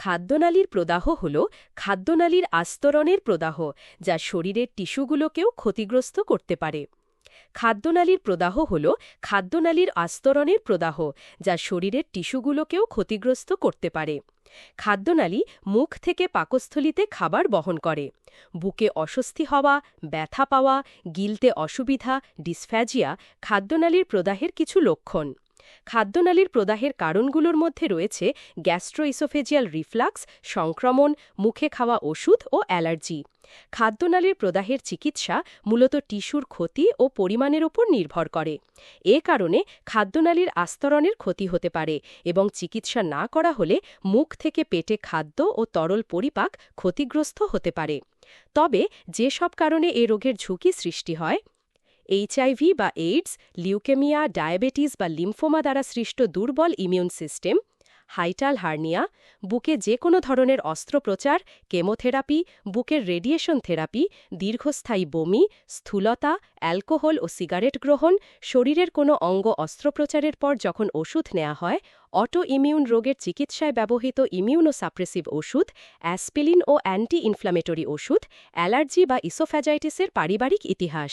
খাদ্যনালীর প্রদাহ হল খাদ্যনালীর আস্তরণের প্রদাহ, যা শরীরের টিস্যুগুলোকেও ক্ষতিগ্রস্ত করতে পারে। খাদ্যনালীর প্রদাহ হল খাদ্যনালীর আস্তরণের প্রদাহ, যা শরীরের টিস্যুগুলোকেও ক্ষতিগ্রস্ত করতে পারে। খাদ্যনালী মুখ থেকে পাকস্থলিতে খাবার বহন করে। বুকে অস্বস্তি হওয়া, ব্যথা পাওয়া, গিলতে অসুবিধা, ডিসফ্যাজিয়া খাদ্যনালীর প্রদাহের কিছু লক্ষণ। খাদ্যনালীর প্রদাহের কারণগুলোর মধ্যে রয়েছে গ্যাস্ট্রোইসোফেজিয়াল রিফ্লাক্স, সংক্রমণ, মুখে খাওয়া ওষুধ ও অ্যালার্জি। খাদ্যনালীর প্রদাহের চিকিৎসা মূলত টিস্যুর ক্ষতি ও পরিমাণের ওপর নির্ভর করে। এ কারণে খাদ্যনালীর আস্তরণের ক্ষতি হতে পারে এবং চিকিৎসা না করা হলে মুখ থেকে পেটে খাদ্য ও তরল পরিপাক ক্ষতিগ্রস্ত হতে পারে। তবে যেসব কারণে এ রোগের ঝুঁকি সৃষ্টি হয় এইচআইভি বা এইডস লিউকেমিয়া ডায়াবেটিস বা লিম্ফোমা দ্বারা সৃষ্ট দুর্বল ইমিউন সিস্টেম হাইটাল হার্নিয়া বুকে যে কোনো ধরনের অস্ত্রোপচার, কেমোথেরাপি, বুকের রেডিয়েশন থেরাপি দীর্ঘস্থায়ী বমি, স্থূলতা অ্যালকোহল ও সিগারেট গ্রহণ, শরীরের কোনো অঙ্গ অস্ত্রোপচারের পর যখন ওষুধ নেওয়া হয় অটো ইমিউন রোগের চিকিৎসায় ব্যবহৃত ইমিউনোসাপ্রেসিভ ওষুধ অ্যাসপিলিন ও অ্যান্টি ইনফ্লামেটরি ওষুধ, অ্যালার্জি বা ইসোফ্যাজাইটিসের পারিবারিক ইতিহাস।